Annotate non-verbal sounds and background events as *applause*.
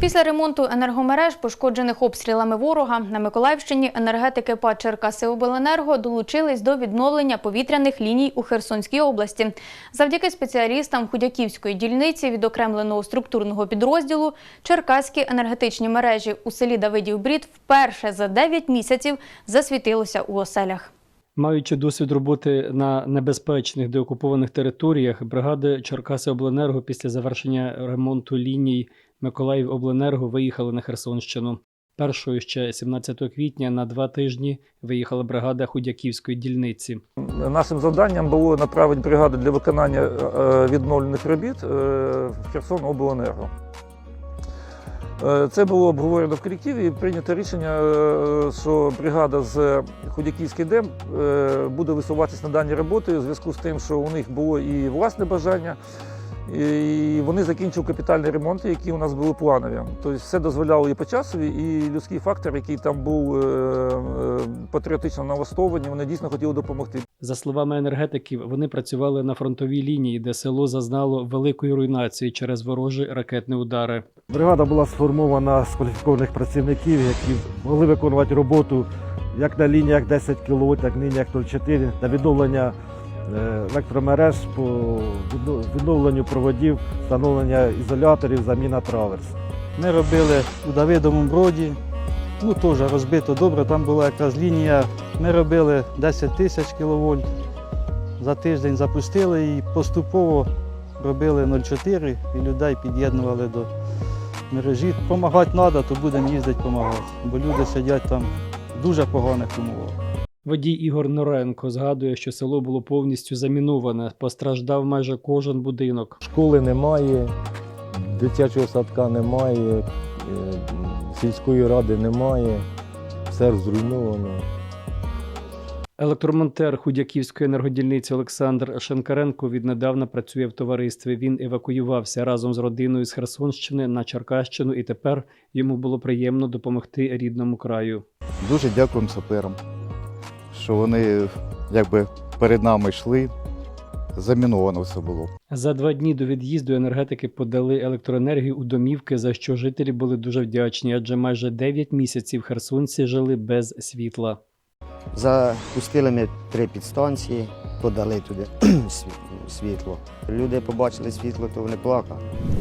Після ремонту енергомереж, пошкоджених обстрілами ворога, на Миколаївщині енергетики ПАД Черкасиобленерго долучились до відновлення повітряних ліній у Херсонській області. Завдяки спеціалістам Худяківської дільниці відокремленого структурного підрозділу Черкаські енергетичні мережі у селі Давидів Брід вперше за 9 місяців засвітилося у оселях. Маючи досвід роботи на небезпечних деокупованих територіях, бригади Черкасиобленерго після завершення ремонту ліній Миколаївобленерго виїхали на Херсонщину. Першою ще 17 квітня на два тижні виїхала бригада Худяківської дільниці. Нашим завданням було направити бригаду для виконання е, відновлених робіт е, в Херсон обленерго. Е, Це було обговорено в колективі і прийнято рішення, що бригада з Худяківський ДЕМ буде висуватися на дані роботи у зв'язку з тим, що у них було і власне бажання, і вони закінчили капітальні ремонти, які у нас були планові. Тобто все дозволяло і по часові, і людський фактор, який там був е, е, патріотично налаштований, вони дійсно хотіли допомогти. За словами енергетиків, вони працювали на фронтовій лінії, де село зазнало великої руйнації через ворожі ракетні удари. Бригада була сформована з кваліфікованих працівників, які могли виконувати роботу як на лініях 10 кВт, так і на лініях 0,4 на відновлення електромереж по відновленню проводів, встановлення ізоляторів, заміна траверс. Ми робили у Давидовому броді, ну теж розбито добре, там була якраз лінія. Ми робили 10 тисяч кВт. За тиждень запустили і поступово робили 0,4 і людей під'єднували до мережі. Помагати треба, то будемо їздити допомагати, бо люди сидять там в дуже поганих умовах. Водій Ігор Норенко згадує, що село було повністю заміноване, постраждав майже кожен будинок. Школи немає, дитячого садка немає, е, сільської ради немає, все зруйновано. Електромонтер Худяківської енергодільниці Олександр Шенкаренко віднедавна працює в товаристві. Він евакуювався разом з родиною з Херсонщини на Черкащину, і тепер йому було приємно допомогти рідному краю. Дуже дякуємо саперам, що вони якби перед нами йшли. Заміновано все було. За два дні до від'їзду енергетики подали електроенергію у домівки, за що жителі були дуже вдячні, адже майже 9 місяців херсонці жили без світла. Запустили ми три підстанції, подали туди *clears throat* світло. Люди побачили світло, то вони плакали.